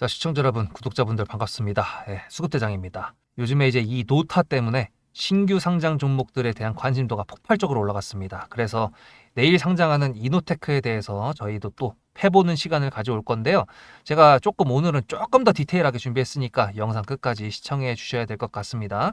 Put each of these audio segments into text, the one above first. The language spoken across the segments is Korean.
자, 시청자 여러분, 구독자분들 반갑습니다. 예, 수급대장입니다. 요즘에 이제 이 노타 때문에 신규 상장 종목들에 대한 관심도가 폭발적으로 올라갔습니다. 그래서 내일 상장하는 이노테크에 대해서 저희도 또 해보는 시간을 가져올 건데요. 제가 조금 오늘은 조금 더 디테일하게 준비했으니까 영상 끝까지 시청해 주셔야 될 것 같습니다.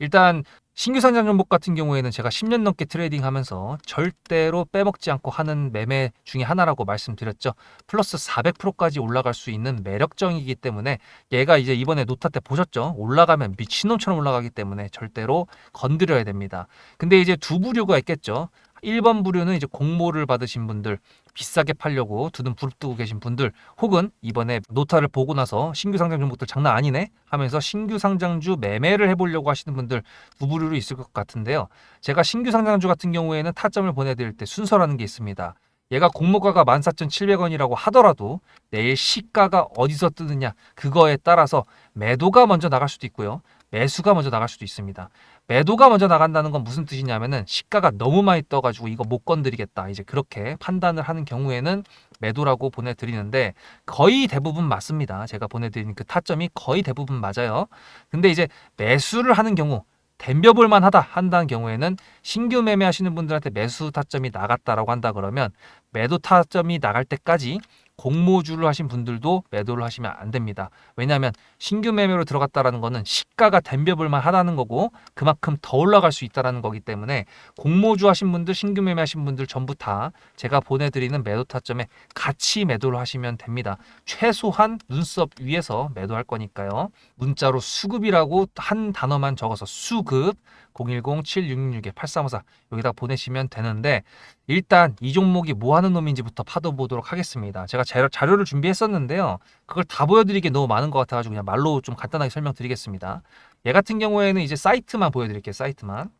일단 신규 상장 종목 같은 경우에는 제가 10년 넘게 트레이딩 하면서 절대로 빼먹지 않고 하는 매매 중에 하나라고 말씀드렸죠. 플러스 400%까지 올라갈 수 있는 매력정이기 때문에 얘가 이제 이번에 노타 때 보셨죠? 올라가면 미친놈처럼 올라가기 때문에 절대로 건드려야 됩니다. 근데 이제 두 부류가 있겠죠. 1번 부류는 이제 공모를 받으신 분들, 비싸게 팔려고 두눈 부릅뜨고 계신 분들, 혹은 이번에 노타를 보고 나서 신규 상장 종목들 장난 아니네 하면서 신규 상장주 매매를 해보려고 하시는 분들 두 부류로 있을 것 같은데요. 제가 신규 상장주 같은 경우에는 타점을 보내드릴 때 순서라는 게 있습니다. 얘가 공모가가 14,700원이라고 하더라도 내일 시가가 어디서 뜨느냐 그거에 따라서 매도가 먼저 나갈 수도 있고요. 매수가 먼저 나갈 수도 있습니다. 매도가 먼저 나간다는 건 무슨 뜻이냐면은 시가가 너무 많이 떠가지고 이거 못 건드리겠다. 이제 그렇게 판단을 하는 경우에는 매도라고 보내드리는데 거의 대부분 맞습니다. 제가 보내드린 그 타점이 거의 대부분 맞아요. 근데 이제 매수를 하는 경우 덤벼볼 만하다 한다는 경우에는 신규 매매하시는 분들한테 매수 타점이 나갔다라고 한다 그러면 매도 타점이 나갈 때까지 공모주를 하신 분들도 매도를 하시면 안 됩니다. 왜냐하면 신규 매매로 들어갔다라는 거는 시가가 덤벼볼 만 하다는 거고 그만큼 더 올라갈 수 있다라는 거기 때문에 공모주 하신 분들, 신규 매매 하신 분들 전부 다 제가 보내드리는 매도 타점에 같이 매도를 하시면 됩니다. 최소한 눈썹 위에서 매도할 거니까요. 문자로 수급이라고 한 단어만 적어서 수급 010-7666-8354 여기다 보내시면 되는데 일단 이 종목이 뭐 하는 놈인지부터 파도 보도록 하겠습니다. 제가 자료, 자료를 준비했었는데요. 그걸 다 보여드리기 너무 많은 것 같아가지고 그냥 말로 좀 간단하게 설명드리겠습니다. 얘 같은 경우에는 이제 사이트만 보여드릴게요. 사이트만.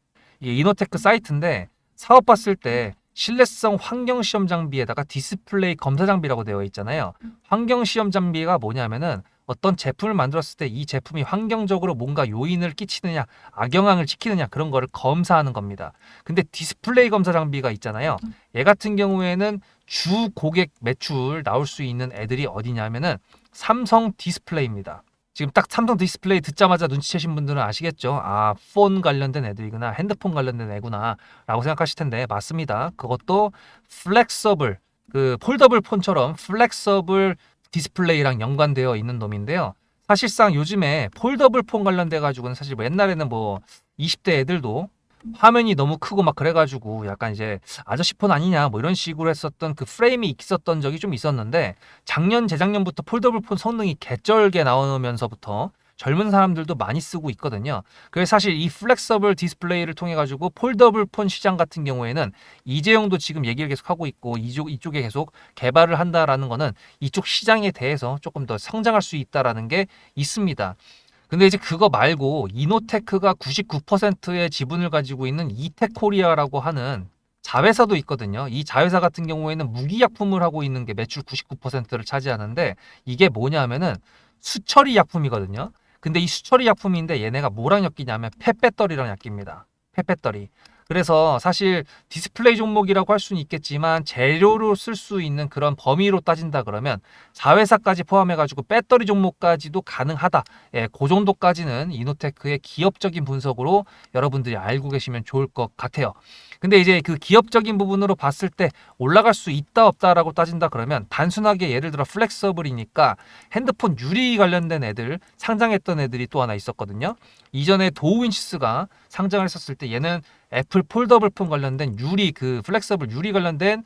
이게 이노테크 사이트인데 사업 봤을 때 신뢰성 환경 시험 장비에다가 디스플레이 검사 장비라고 되어 있잖아요. 환경 시험 장비가 뭐냐면은 어떤 제품을 만들었을 때 이 제품이 환경적으로 뭔가 요인을 끼치느냐, 악영향을 시키느냐 그런 거를 검사하는 겁니다. 근데 디스플레이 검사 장비가 있잖아요. 얘 같은 경우에는 주 고객 매출 나올 수 있는 애들이 어디냐면은 삼성 디스플레이입니다. 지금 딱 삼성 디스플레이 듣자마자 눈치채신 분들은 아시겠죠? 아, 폰 관련된 애들이구나, 핸드폰 관련된 애구나, 라고 생각하실 텐데, 맞습니다. 그것도 플렉서블, 그 폴더블 폰처럼 플렉서블 디스플레이랑 연관되어 있는 놈인데요. 사실상 요즘에 폴더블 폰 관련돼 가지고는 사실 뭐 옛날에는 뭐 20대 애들도 화면이 너무 크고 막 그래가지고 약간 이제 아저씨 폰 아니냐 뭐 이런 식으로 했었던 그 프레임이 있었던 적이 좀 있었는데 작년 재작년부터 폴더블 폰 성능이 개쩔게 나오면서부터 젊은 사람들도 많이 쓰고 있거든요. 그래서 사실 이 플렉서블 디스플레이를 통해 가지고 폴더블 폰 시장 같은 경우에는 이재용도 지금 얘기를 계속 하고 있고 이쪽 이쪽에 계속 개발을 한다라는 거는 이쪽 시장에 대해서 조금 더 성장할 수 있다라는 게 있습니다. 근데 이제 그거 말고 이노테크가 99%의 지분을 가지고 있는 이테코리아라고 하는 자회사도 있거든요. 이 자회사 같은 경우에는 무기약품을 하고 있는 게 매출 99%를 차지하는데 이게 뭐냐면은 수처리 약품이거든요. 근데 이 수처리 약품인데 얘네가 뭐랑 엮이냐면 펫배터리랑 엮입니다. 펫배터리. 그래서 사실 디스플레이 종목이라고 할 수는 있겠지만 재료로 쓸 수 있는 그런 범위로 따진다 그러면 자회사까지 포함해가지고 배터리 종목까지도 가능하다. 예, 그 정도까지는 이노테크의 기업적인 분석으로 여러분들이 알고 계시면 좋을 것 같아요. 근데 이제 그 기업적인 부분으로 봤을 때 올라갈 수 있다 없다라고 따진다 그러면 단순하게 예를 들어 플렉서블이니까 핸드폰 유리 관련된 애들 상장했던 애들이 또 하나 있었거든요. 이전에 도우인시스가 상장을 했었을 때 얘는 애플 폴더블 폰 관련된 유리 그 플렉서블 유리 관련된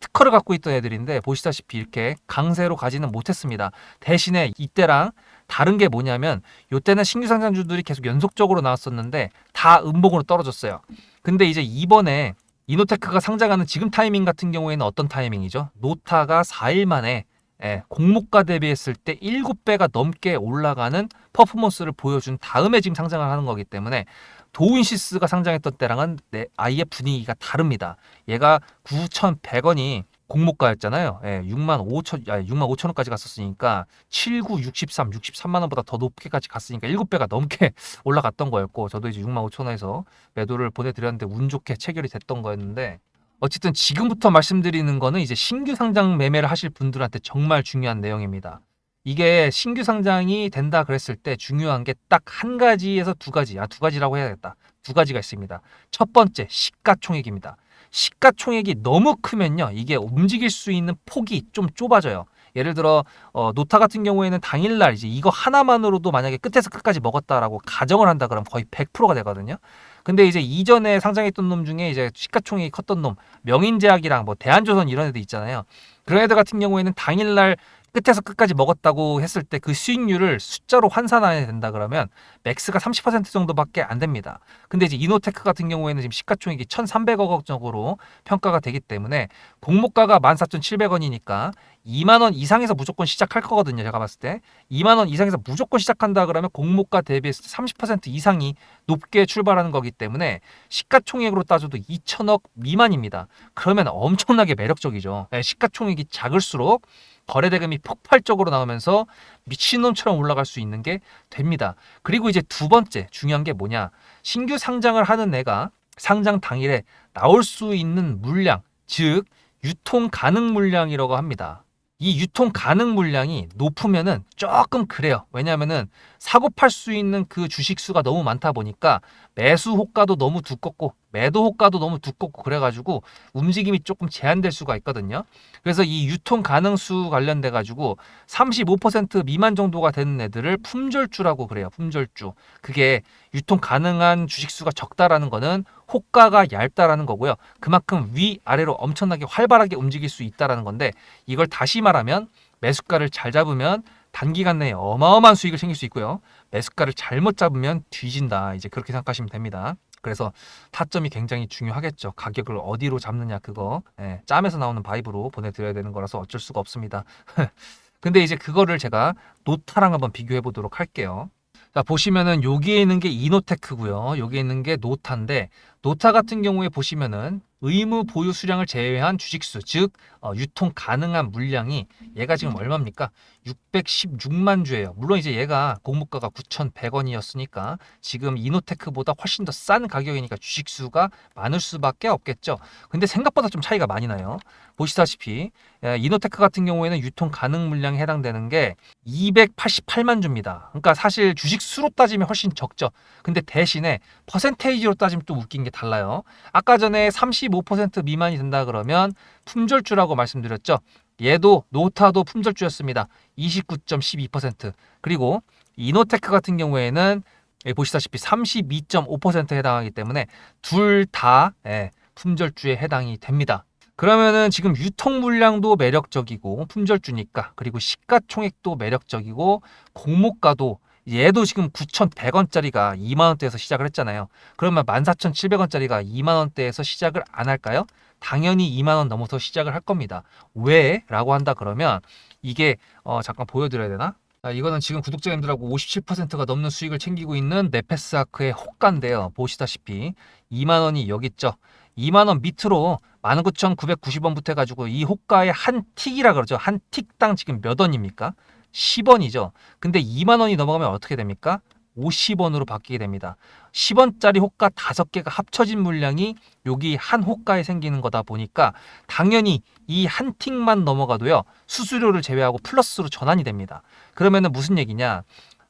특허를 갖고 있던 애들인데 보시다시피 이렇게 강세로 가지는 못했습니다. 대신에 이때랑 다른 게 뭐냐면 이때는 신규 상장주들이 계속 연속적으로 나왔었는데 다 음봉으로 떨어졌어요. 근데 이제 이번에 이노테크가 상장하는 지금 타이밍 같은 경우에는 어떤 타이밍이죠? 노타가 4일 만에 예, 공모가 대비했을 때 7배가 넘게 올라가는 퍼포먼스를 보여준 다음에 지금 상장을 하는 거기 때문에 도운시스가 상장했던 때랑은 네, 아예 분위기가 다릅니다. 얘가 9,100원이 공모가였잖아요. 예, 6만 5천, 아니 6만 5천 원까지 갔었으니까 79, 63, 63만 원보다 더 높게까지 갔으니까 7배가 넘게 올라갔던 거였고 저도 이제 6만 5천 원에서 매도를 보내드렸는데 운 좋게 체결이 됐던 거였는데 어쨌든 지금부터 말씀드리는 거는 이제 신규 상장 매매를 하실 분들한테 정말 중요한 내용입니다. 이게 신규 상장이 된다 그랬을 때 중요한 게 딱 한 가지에서 두 가지, 아, 두 가지라고 해야겠다. 두 가지가 있습니다. 첫 번째, 시가총액입니다. 시가총액이 너무 크면요, 이게 움직일 수 있는 폭이 좀 좁아져요. 예를 들어 어, 노타 같은 경우에는 당일날 이제 이거 하나만으로도 만약에 끝에서 끝까지 먹었다라고 가정을 한다 그러면 거의 100%가 되거든요. 근데 이제 이전에 상장했던 놈 중에 이제 시가총액이 컸던 놈 명인제약이랑 뭐 대한조선 이런 애들 있잖아요. 그런 애들 같은 경우에는 당일날 끝에서 끝까지 먹었다고 했을 때 그 수익률을 숫자로 환산해야 된다 그러면 맥스가 30% 정도밖에 안 됩니다. 근데 이제 이노테크 같은 경우에는 지금 시가총액이 1,300억 원 정도로 평가가 되기 때문에 공모가가 14,700원이니까 2만 원 이상에서 무조건 시작할 거거든요. 제가 봤을 때 2만 원 이상에서 무조건 시작한다 그러면 공모가 때30% 이상이 높게 출발하는 거기 때문에 시가총액으로 따져도 2천억 미만입니다. 그러면 엄청나게 매력적이죠. 네, 시가총액이 작을수록 거래 대금이 폭발적으로 나오면서 미친놈처럼 올라갈 수 있는 게 됩니다. 그리고 이제 두 번째 중요한 게 뭐냐? 신규 상장을 하는 애가 상장 당일에 나올 수 있는 물량, 즉 유통 가능 물량이라고 합니다. 이 유통 가능 물량이 높으면은 조금 그래요. 왜냐하면은 사고 팔 수 있는 그 주식 수가 너무 많다 보니까 매수 호가도 너무 두껍고 매도 호가도 너무 두껍고 그래가지고 움직임이 조금 제한될 수가 있거든요. 그래서 이 유통 가능 수 관련돼 가지고 35% 미만 정도가 되는 애들을 품절주라고 그래요. 품절주. 그게 유통 가능한 주식 수가 적다라는 거는 호가가 얇다라는 거고요. 그만큼 위 아래로 엄청나게 활발하게 움직일 수 있다라는 건데 이걸 다시 말하면 매수가를 잘 잡으면 단기간 내에 어마어마한 수익을 챙길 수 있고요. 매수가를 잘못 잡으면 뒤진다. 이제 그렇게 생각하시면 됩니다. 그래서 타점이 굉장히 중요하겠죠. 가격을 어디로 잡느냐 그거 예, 짬에서 나오는 바이브로 보내드려야 되는 거라서 어쩔 수가 없습니다. 근데 이제 그거를 제가 노타랑 한번 비교해 보도록 할게요. 자 보시면은 여기에 있는 게 이노테크고요. 여기에 있는 게 노타인데 노타 같은 경우에 보시면은 의무 보유 수량을 제외한 주식수 즉 어, 유통 가능한 물량이 얘가 지금 얼마입니까? 616만 주예요. 물론 이제 얘가 공모가가 9,100원이었으니까 지금 이노테크보다 훨씬 더 싼 가격이니까 주식수가 많을 수밖에 없겠죠. 근데 생각보다 좀 차이가 많이 나요. 보시다시피 예, 이노테크 같은 경우에는 유통 가능 물량에 해당되는 게 288만 주입니다. 그러니까 사실 주식 수로 따지면 훨씬 적죠. 근데 대신에 퍼센테이지로 따지면 또 웃긴 게 달라요. 아까 전에 35% 미만이 된다 그러면 품절주라고 말씀드렸죠. 얘도 노타도 품절주였습니다. 29.12% 그리고 이노테크 같은 경우에는 여기 보시다시피 32.5%에 해당하기 때문에 둘다 예, 품절주에 해당이 됩니다. 그러면은 지금 유통 물량도 매력적이고 품절주니까 그리고 시가총액도 매력적이고 공모가도 얘도 지금 9,100원짜리가 2만 원대에서 시작을 했잖아요. 그러면 14,700원짜리가 2만 원대에서 시작을 안 할까요? 당연히 2만 원 넘어서 시작을 할 겁니다. 왜? 라고 한다 그러면 이게 어 잠깐 보여드려야 되나? 자, 이거는 지금 구독자님들하고 57%가 넘는 수익을 챙기고 있는 네페스아크의 호가인데요. 보시다시피 2만 원이 여기 있죠. 2만 원 밑으로 19,990원부터 해가지고 이 호가의 한 틱이라 그러죠. 한 틱당 지금 몇 원입니까? 10원이죠. 근데 2만 원이 넘어가면 어떻게 됩니까? 50원으로 바뀌게 됩니다. 10원짜리 호가 5개가 합쳐진 물량이 여기 한 호가에 생기는 거다 보니까 당연히 이 한 틱만 넘어가도요. 수수료를 제외하고 플러스로 전환이 됩니다. 그러면은 무슨 얘기냐?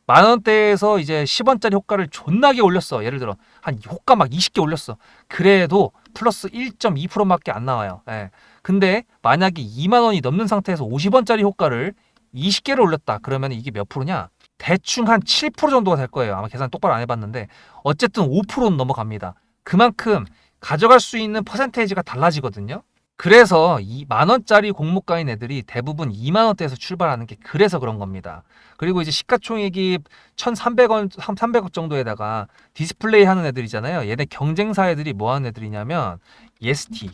만 원대에서 이제 10원짜리 호가를 존나게 올렸어. 예를 들어 한 호가 막 20개 올렸어. 그래도 플러스 1.2%밖에 안 나와요. 예. 근데 만약에 2만 원이 넘는 상태에서 50원짜리 호가를 20개를 올렸다. 그러면 이게 몇 프로냐? 대충 한 7% 정도가 될 거예요. 아마 계산 똑바로 안 해봤는데 어쨌든 5%는 넘어갑니다. 그만큼 가져갈 수 있는 퍼센테이지가 달라지거든요. 그래서 이 만 원짜리 공모가인 애들이 대부분 2만 원대에서 출발하는 게 그래서 그런 겁니다. 그리고 이제 시가총액이 1,300원, 300억 정도에다가 디스플레이 하는 애들이잖아요. 얘네 경쟁사 애들이 뭐 하는 애들이냐면 예스티.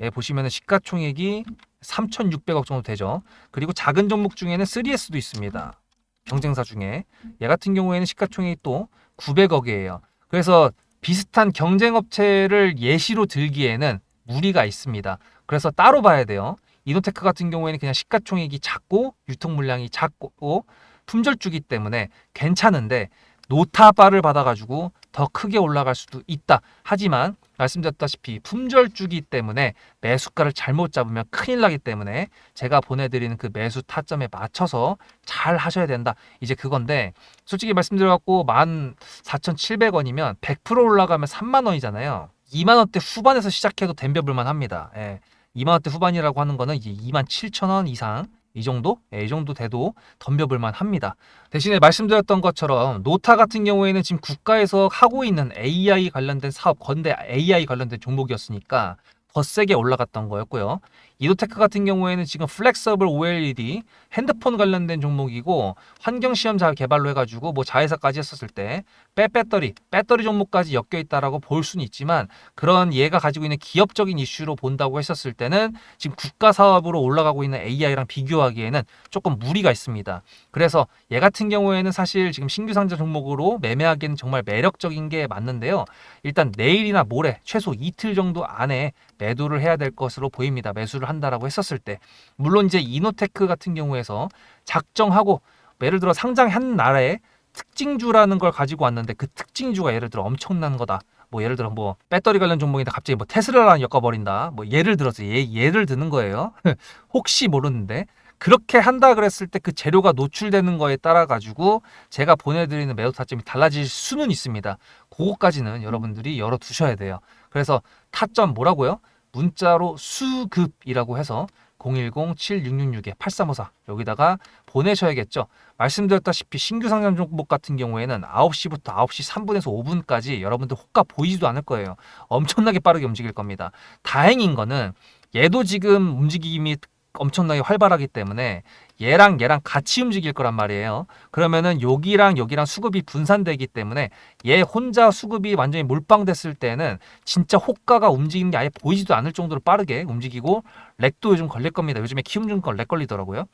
예, 보시면은 시가총액이 3,600억 정도 되죠. 그리고 작은 종목 중에는 3S도 있습니다. 경쟁사 중에 얘 같은 경우에는 시가총액이 또 900억이에요. 그래서 비슷한 경쟁 업체를 예시로 들기에는 무리가 있습니다. 그래서 따로 봐야 돼요. 이노테크 같은 경우에는 그냥 시가총액이 작고 유통 물량이 작고 품절주기 때문에 괜찮은데 노타바를 받아가지고 더 크게 올라갈 수도 있다. 하지만 말씀드렸다시피 품절주기 때문에 매수가를 잘못 잡으면 큰일 나기 때문에 제가 보내드리는 그 매수 타점에 맞춰서 잘 하셔야 된다. 이제 그건데 솔직히 말씀드려갖고 14,700원이면 100% 올라가면 3만 원이잖아요. 2만 원대 후반에서 시작해도 덤벼볼만 합니다. 예. 2만 원대 후반이라고 하는 거는 이제 2만 7천 원 이상 이 정도? 예, 이 정도 돼도 덤벼볼만 합니다. 대신에 말씀드렸던 것처럼 노타 같은 경우에는 지금 국가에서 하고 있는 AI 관련된 사업, 건대 AI 관련된 종목이었으니까 더 세게 올라갔던 거였고요. 이노테크 같은 경우에는 지금 플렉서블 OLED 핸드폰 관련된 종목이고 환경 시험 잘 개발로 해가지고 뭐 자회사까지 했었을 때 빼배터리, 배터리 종목까지 엮여 있다라고 볼 수는 있지만 그런 얘가 가지고 있는 기업적인 이슈로 본다고 했었을 때는 지금 국가 사업으로 올라가고 있는 AI랑 비교하기에는 조금 무리가 있습니다. 그래서 얘 같은 경우에는 사실 지금 신규 상장 종목으로 매매하기에는 정말 매력적인 게 맞는데요. 일단 내일이나 모레 최소 이틀 정도 안에 매 도를 해야 될 것으로 보입니다. 매수를 한다라고 했었을 때 물론 이제 이노테크 같은 경우에서 작정하고 예를 들어 상장한 날에 특징주라는 걸 가지고 왔는데 그 특징주가 예를 들어 엄청난 거다. 뭐 예를 들어 뭐 배터리 관련 종목인데 갑자기 뭐 테슬라랑 엮어버린다. 뭐 예를 들어서 예, 예를 드는 거예요. 혹시 모르는데 그렇게 한다 그랬을 때 그 재료가 노출되는 거에 따라 가지고 제가 보내드리는 매도 타점이 달라질 수는 있습니다. 그거까지는 여러분들이 열어 두셔야 돼요. 그래서 타점 뭐라고요? 문자로 수급이라고 해서 010-7666-8354 여기다가 보내셔야겠죠. 말씀드렸다시피 신규 상장 종목 같은 경우에는 9시부터 9시 3분에서 5분까지 여러분들 호가 보이지도 않을 거예요. 엄청나게 빠르게 움직일 겁니다. 다행인 거는 얘도 지금 움직임이 엄청나게 활발하기 때문에 얘랑 얘랑 같이 움직일 거란 말이에요. 그러면은 여기랑 여기랑 수급이 분산되기 때문에 얘 혼자 수급이 완전히 몰빵됐을 때는 진짜 호가가 움직이는 게 아예 보이지도 않을 정도로 빠르게 움직이고 렉도 요즘 걸릴 겁니다. 요즘에 키움증 건렉 걸리더라고요.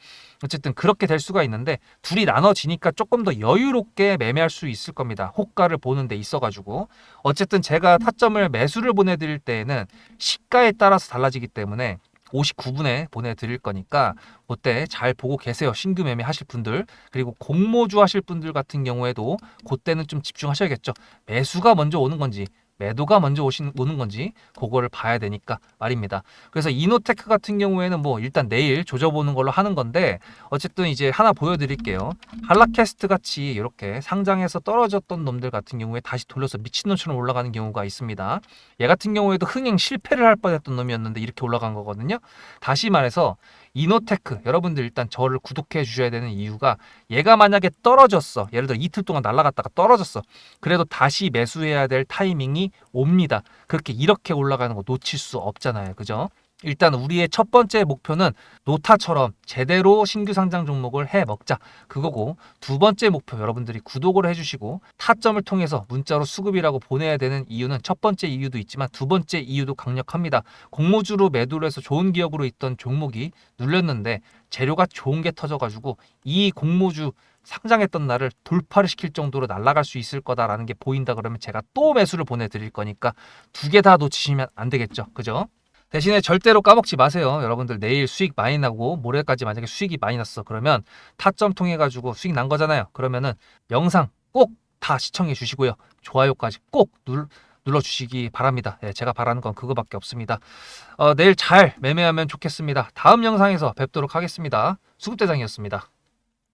어쨌든 그렇게 될 수가 있는데 둘이 나눠지니까 조금 더 여유롭게 매매할 수 있을 겁니다. 호가를 보는 데 있어가지고 어쨌든 제가 타점을 매수를 보내드릴 때에는 시가에 따라서 달라지기 때문에 59분에 보내드릴 거니까 그때 잘 보고 계세요. 신규 매매 하실 분들 그리고 공모주 하실 분들 같은 경우에도 그때는 좀 집중하셔야겠죠. 매수가 먼저 오는 건지 매도가 먼저 오신, 오는 건지 그거를 봐야 되니까 말입니다. 그래서 이노테크 같은 경우에는 뭐 일단 내일 조져보는 걸로 하는 건데 어쨌든 이제 하나 보여드릴게요. 한라캐스트 같이 이렇게 상장해서 떨어졌던 놈들 같은 경우에 다시 돌려서 미친놈처럼 올라가는 경우가 있습니다. 얘 같은 경우에도 흥행 실패를 할 뻔했던 놈이었는데 이렇게 올라간 거거든요. 다시 말해서 이노테크. 여러분들 일단 저를 구독해 주셔야 되는 이유가 얘가 만약에 떨어졌어. 예를 들어 이틀 동안 날아갔다가 떨어졌어. 그래도 다시 매수해야 될 타이밍이 옵니다. 그렇게 이렇게 올라가는 거 놓칠 수 없잖아요. 그죠 일단 우리의 첫 번째 목표는 노타처럼 제대로 신규 상장 종목을 해 먹자. 그거고 두 번째 목표 여러분들이 구독을 해주시고 타점을 통해서 문자로 수급이라고 보내야 되는 이유는 첫 번째 이유도 있지만 두 번째 이유도 강력합니다. 공모주로 매도를 해서 좋은 기업으로 있던 종목이 눌렸는데 재료가 좋은 게 터져가지고 이 공모주 상장했던 날을 돌파를 시킬 정도로 날아갈 수 있을 거다라는 게 보인다 그러면 제가 또 매수를 보내드릴 거니까 두 개 다 놓치시면 안 되겠죠. 그죠? 대신에 절대로 까먹지 마세요. 여러분들 내일 수익 많이 나고 모레까지 만약에 수익이 많이 났어. 그러면 타점 통해 가지고 수익 난 거잖아요. 그러면은 영상 꼭 다 시청해 주시고요. 좋아요까지 꼭 눌, 눌러주시기 바랍니다. 예, 제가 바라는 건 그거밖에 없습니다. 어, 내일 잘 매매하면 좋겠습니다. 다음 영상에서 뵙도록 하겠습니다. 수급대장이었습니다.